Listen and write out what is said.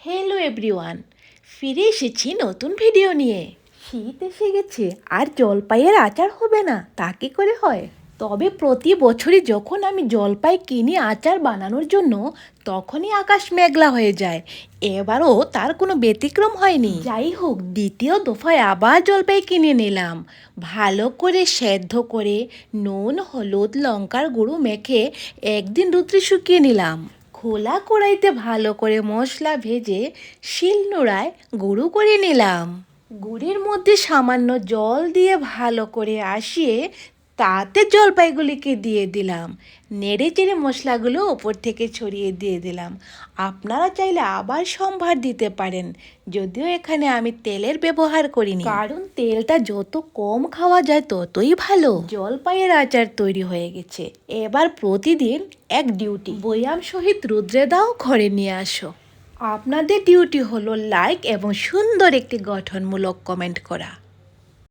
Hello everyone ফিরে এসেছি নতুন ভিডিও নিয়ে। শীত এসে গেছে আর জলপাইয়ের আচার হবে না তা কি করে হয়? তবে প্রতি বছরই যখন আমি জলপাই কিনি আচার বানানোর জন্য তখনই আকাশ মেঘলা হয়ে যায়। এবারও তার কোনো ব্যতিক্রম হয়নি। যাই হোক দ্বিতীয় দফায় আবার জলপাই কিনে নিলাম। ভালো করে সেদ্ধ করে নুন হলুদ লঙ্কার গুঁড়ো মেখে একদিন রুদ্রে শুকিয়ে নিলাম। খোলা কড়াইতে ভালো করে মশলা ভেজে শিলনোড়ায় গুঁড়ো করে নিলাম। গুড়ের মধ্যে সামান্য জল দিয়ে ভালো করে আসিয়ে তাতে জলপাইগুলিকে দিয়ে দিলাম। নেড়ে চেড়ে মশলাগুলো ওপর থেকে ছড়িয়ে দিয়ে দিলাম। আপনারা চাইলে আবার সম্ভার দিতে পারেন, যদিও এখানে আমি তেলের ব্যবহার করিনি। কারণ তেলটা যত কম খাওয়া যায় ততই ভালো। জলপাইয়ের আচার তৈরি হয়ে গেছে। এবার প্রতিদিন এক ডিউটি। বয়াম সহিত রুদ্রে দাও ঘরে নিয়ে আসো। আপনাদের ডিউটি হলো লাইক এবং সুন্দর একটি গঠনমূলক কমেন্ট করা।